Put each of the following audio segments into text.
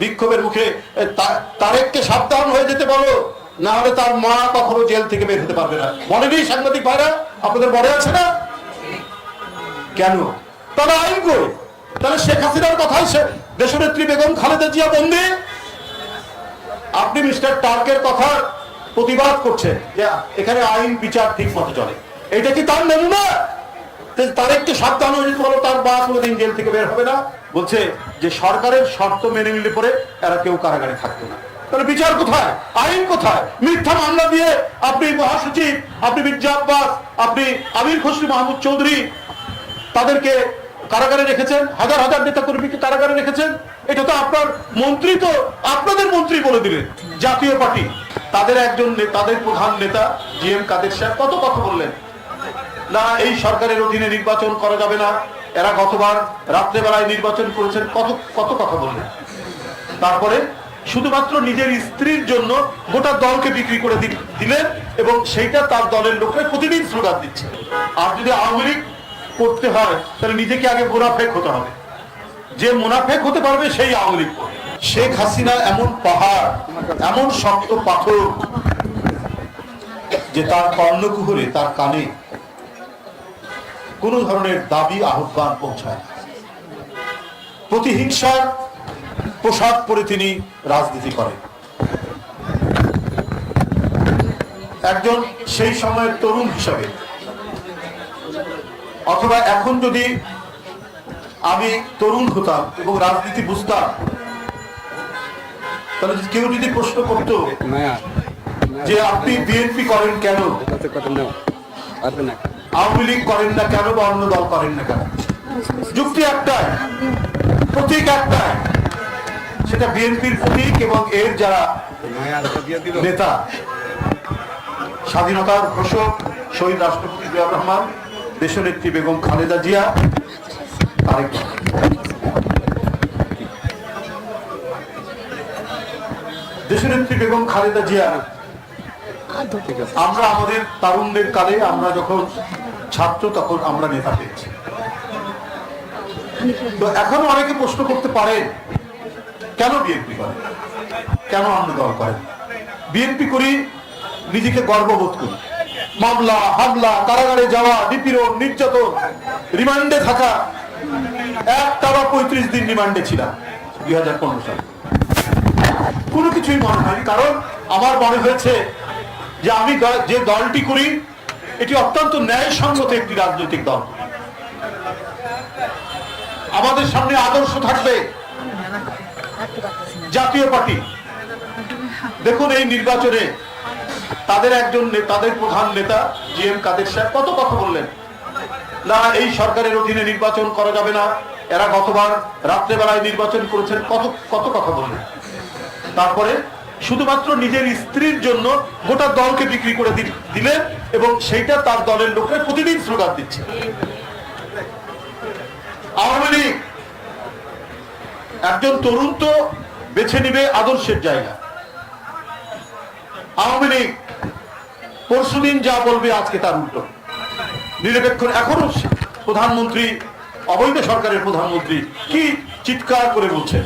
বিক্ষোভের মুখে তারেককে সাবধান হয়ে যেতে বলো, না হলে তার মা কখনো জেল থেকে বের হতে পারবে না। বলেনি সাংবাদিক ভাইরা? আপনাদের মনে আছে না? কেন? তাহলে আইন কই? তাহলে শেখ হাসিনার কথাই সে দেশনেত্রী বেগম খালেদা জিয়া বন্দি? আপনি মিস্টার টার্কের কথা প্রতিবাদ করছেন যে এখানে আইন, বিচার ঠিক মতো চলে। এটা কি তার নমুনা? তারেককে সাবধান হয়ে যেতে বলো, তার বা কোনোদিন জেল থেকে বের হবে না। বলছে যে সরকারের শর্ত মেনে নিলে পরে এরা কেউ কারাগারে থাকবে না। তাহলে বিচার কোথায়? আইন কোথায়? মিথ্যা মামলা দিয়ে আপনি মহাসচিব, আপনি মির্জা আব্বাস, আপনি আমির খসরু মাহমুদ চৌধুরী তাদেরকে কারাগারে রেখেছেন? হাজার হাজার নেতা কর্মীকে কারাগারে রেখেছেন? এটা তো আপনার মন্ত্রী তো আপনাদের মন্ত্রী বলে দিলেন, জাতীয় পার্টি। তাদের একজন তাদের প্রধান নেতা, জি এম কাদের সাহেব কত কথা বললেন? না, এই সরকারের অধীনে নির্বাচন করা যাবে না। এরা গতবার রাত্রেবেলায় নির্বাচন করেছেন। কত কত কথা বললেন। তারপরে শুধুমাত্র নিজের স্ত্রীর জন্য গোটা দলকে বিক্রি করে দিলেন এবং সেইটা তার দলের লোকরা প্রতিদিন স্লোগান দিচ্ছে। আর যদি আওয়ামী লীগ করতে হয়, তাহলে নিজেকে আগে মুনাফেক হতে হবে। যে মুনাফেক হতে পারবে, সেই আওয়ামী লীগ শেখ হাসিনা এমন পাহাড়, এমন শক্ত পাথর, যে তার কর্ণকুহরে, তার কানে কোন ধরনের দাবি আহ্বান পৌঁছায় প্রতিহিংসার পোশাক পরে তিনি রাজনীতি করেন। একজন সেই সময়ের তরুণ হিসাবে। অথবা এখন যদি আমি তরুণ হতাম এবং রাজনীতি বুঝতাম তাহলে কেউ যদি প্রশ্ন করতো যে আপনি বিএনপি করেন কেন? আওয়ামী লীগ করেন না কেন বা অন্য দল করেন না কেন যুক্তি একটাই, প্রতীক একটাই সেটা বিএনপির প্রতীক এবং এর যারা নেতা, স্বাধীনতার ঘোষক শহীদ রাষ্ট্রপতি জিয়াউর রহমান, দেশনেত্রী বেগম খালেদা জিয়া, তারেক। দেশনেত্রী বেগম খালেদা জিয়া আমরা আমাদের তারুণ্যের কালে আমরা যখন ছাত্র তখন আমরা নেতা পেয়েছি। তো এখনও অনেকে প্রশ্ন করতে পারেন কেন বিএনপি করেন কেন অন্য দল করেন বিএনপি করি নিজেকে গর্ববোধ করি। মামলা হামলা কারাগারে যাওয়া নিপীড়ন নির্যাতন রিমান্ডে থাকা একটা বা পঁয়ত্রিশ দিন রিমান্ডে ছিলাম দুই হাজার পনেরো সালে। কোনো কিছুই মনে হয়নি কারণ আমার মনে হয়েছে যে আমি যে দলটি করি, এটি অত্যন্ত ন্যায়সঙ্গত একটি রাজনৈতিক দল। আমাদের সামনে আদর্শ থাকবে জাতীয় পার্টি। দেখুন এই নির্বাচনে তাদের একজন তাদের প্রধান নেতা জি এম কাদের সাহেব কত কথা বললেন। না, এই সরকারের অধীনে নির্বাচন করা যাবে না। এরা গতবার রাত্রেবেলায় নির্বাচন করেছেন, কত কত কথা বললেন। তারপরে শুধুমাত্র নিজের স্ত্রীর জন্য গোটা দলকে বিক্রি করে দিলেন এবং সেইটা তার দলের লোকরা প্রতিদিন স্লোগান দিচ্ছে। আওয়ামী লীগ একজন তরুণ তো বেছে নিবে আদর্শের জায়গা। আওয়ামী লীগ পরশুদিন যা বলবে আজকে তার উল্টো। নিরপেক্ষ এখনও প্রধানমন্ত্রী, অবৈধ সরকারের প্রধানমন্ত্রী কি চিৎকার করে বলছেন?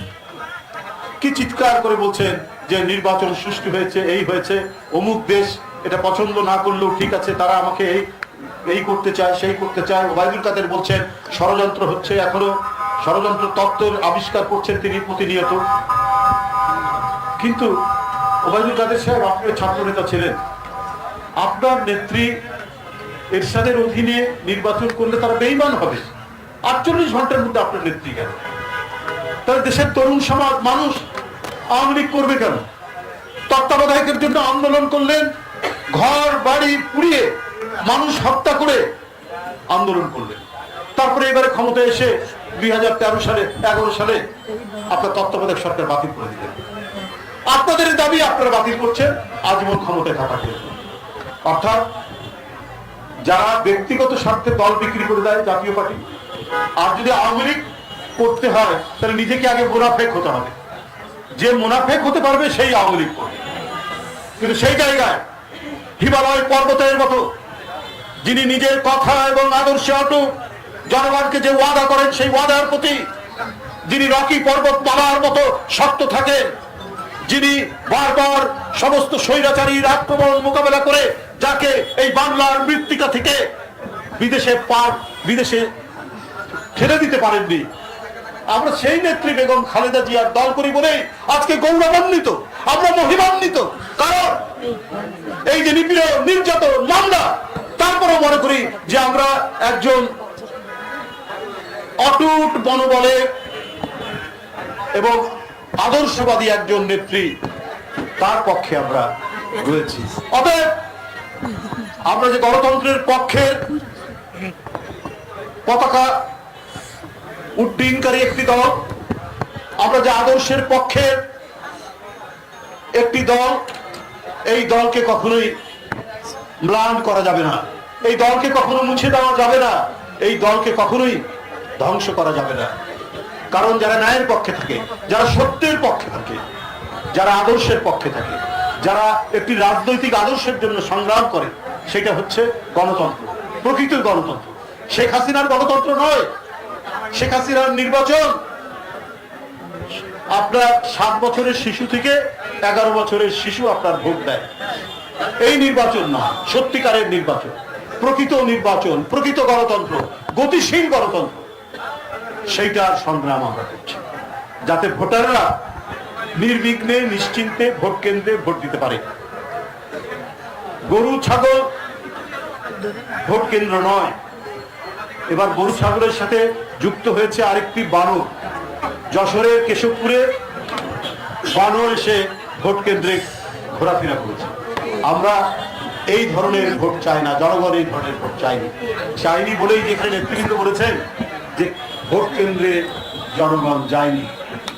কি চিৎকার করে বলছেন? যে নির্বাচন সুষ্ঠু হয়েছে, এই হয়েছে, অমুক দেশ এটা পছন্দ না করলেও ঠিক আছে, তারা আমাকে এই এই করতে চায়, সেই করতে চায়। ওবায়দুল কাদের বলছেন, ষড়যন্ত্র হচ্ছে এখনও, ষড়যন্ত্র তত্ত্বের আবিষ্কার করছেন তিনি প্রতিনিয়ত। কিন্তু ওবায়দুল কাদের সাহেব আপনি ছাত্র নেতা ছিলেন। আপনার নেত্রী এরশাদের অধীনে নির্বাচন করলে তারা বেইমান হবে। আটচল্লিশ ঘণ্টার মধ্যে আপনার নেত্রী গেল। তাহলে দেশের তরুণ সমাজ, মানুষ আওয়ামী লীগ করবে কেন? তত্ত্বাবধায়কের জন্য আন্দোলন করলেন, ঘর, বাড়ি পুড়িয়ে মানুষ হত্যা করে আন্দোলন করলেন। তারপরে এবারে ক্ষমতায় এসে দুই হাজার তেরো সালে, এগারো সালে আপনার তত্ত্বাবধায়ক সরকার বাতিল করে দিলেন। আপনাদের দাবি আপনারা বাতিল করছেন, আজীবন ক্ষমতায় জন্য। অর্থাৎ যারা ব্যক্তিগত স্বার্থে দল বিক্রি করে দেয় জাতীয় পার্টি, আর যদি আওয়ামী লীগ করতে হয়, তাহলে নিজেকে আগে মুনাফেক হতে হবে। যে মুনাফেক হতে পারবে সেই আওয়ামী লীগ কিন্তু সেই জায়গায় হিমালয় পর্বতের মতো যিনি নিজের কথা এবং আদর্শে অটুট জনগণকে যে ওয়াদা করেন, সেই ওয়াদার প্রতি যিনি রকি পর্বত মালার মতো শক্ত থাকেন, যিনি বারবার সমস্ত স্বৈরাচারীর আক্রমণ মোকাবেলা করে যাকে এই বাংলার মৃত্তিকা থেকে বিদেশে পার বিদেশে ঠেলে দিতে পারেননি আমরা সেই নেত্রী বেগম খালেদা জিয়ার দল করি বলেই আজকে গৌরবান্বিত, আমরা মহিমান্বিত। কারণ এই যে নিপীড়ন, নির্যাতন, মামলা, তারপরেও মনে করি যে আমরা একজন অটুট মনোবলে এবং আদর্শবাদী একজন নেত্রী, তার পক্ষে আমরা রয়েছি। অতএব আমরা যে গণতন্ত্রের পক্ষের পতাকা উড্ডীনকারী একটি দল। আমরা যে আদর্শের পক্ষে একটি দল, এই দলকে কখনোই ম্লান করা যাবে না। এই দলকে কখনো মুছে দেওয়া যাবে না। এই দলকে কখনোই ধ্বংস করা যাবে না। কারণ যারা ন্যায়ের পক্ষে থাকে, যারা সত্যের পক্ষে থাকে, যারা আদর্শের পক্ষে থাকে, যারা একটি রাজনৈতিক আদর্শের জন্য সংগ্রাম করে, সেটা হচ্ছে গণতন্ত্র প্রকৃত গণতন্ত্র। শেখ হাসিনার গণতন্ত্র নয় শেখ হাসিনার নির্বাচন। আপনার সাত বছরের শিশু থেকে এগারো বছরের শিশু আপনার ভোট দেয়। এই নির্বাচন না, সত্যিকারের নির্বাচন। প্রকৃত নির্বাচন, প্রকৃত গণতন্ত্র, গতিশীল গণতন্ত্র। সেইটার সংগ্রাম আমরা করছি যাতে ভোটাররা নির্বিঘ্নে, নিশ্চিন্তে ভোট কেন্দ্রে ভোট দিতে পারে। গরু, ছাগল ভোট কেন্দ্র নয়। এবার গরু, ছাগলের সাথে যুক্ত হয়েছে আরেকটি বানর। যশোরের কেশবপুরে বানর এসে ভোট কেন্দ্রে ঘোরাফেরা করেছে। আমরা এই ধরনের ভোট চাই না, জনগণ এই ধরনের ভোট চাইনি চাইনি বলেই যেখানে নেতৃবৃন্দ বলেছেন যে ভোট কেন্দ্রে জনগণ যায়নি।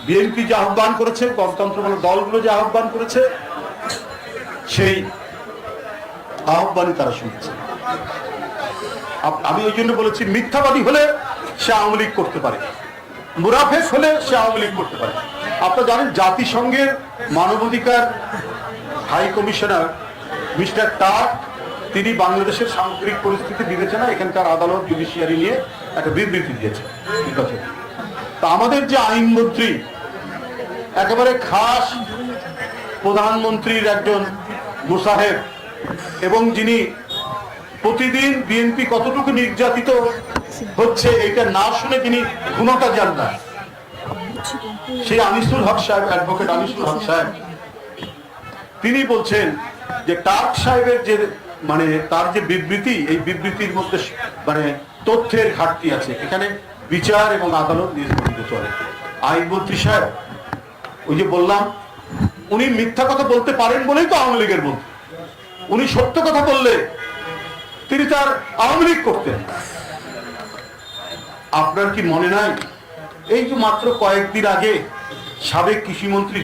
বিএনপি যে আহ্বান করেছে, গণতন্ত্রমূলক দলগুলো যে আহ্বান করেছে, সেই আহ্বানই তারা শুনছে। আমি ওই জন্য বলেছি, মিথ্যাবাদী হলে সে আওয়ামী লীগ করতে পারে। মুরাফেক হলে সে আওয়ামী লীগ করতে পারে। আপনারা জানেন, জাতিসংঘের মানবাধিকার হাই কমিশনার মিস্টার টাক তিনি বাংলাদেশের সামগ্রিক পরিস্থিতি বিবেচনা এখানকার আদালত জুডিশিয়ারি নিয়ে একটা বিবৃতি দিয়েছে নির্বাচনে তা আমাদের যে আইনমন্ত্রী, একেবারে খাস প্রধানমন্ত্রীর একজন মুসাহেব, এবং যিনি প্রতিদিন বিএনপি কতটুকু নির্যাতিত হচ্ছে এটা না শুনে তিনি ঘুমাতে যান না। সেই আনিসুল হক সাহেব অ্যাডভোকেট আনিসুল হক সাহেব, তিনি বলছেন যে টার্ক সাহেবের যে মানে তার যে বিবৃতি, এই বিবৃতির মধ্যে মানে তথ্যের ঘাটতি আছে। এখানে বিচার এবং আদালত নিষ্পত্তিতে চলে। আইনমন্ত্রী সাহেব, ওই যে বললাম, উনি মিথ্যা কথা বলতে পারেন বলেই তো আওয়ামী লীগের মন্ত্রী উনি সত্য কথা বললে তিনি তার আওয়ামী লীগ করতেন। আপনার কি মনে নাই? এই যে মাত্র কয়েকদিন আগে সাবেক কৃষিমন্ত্রী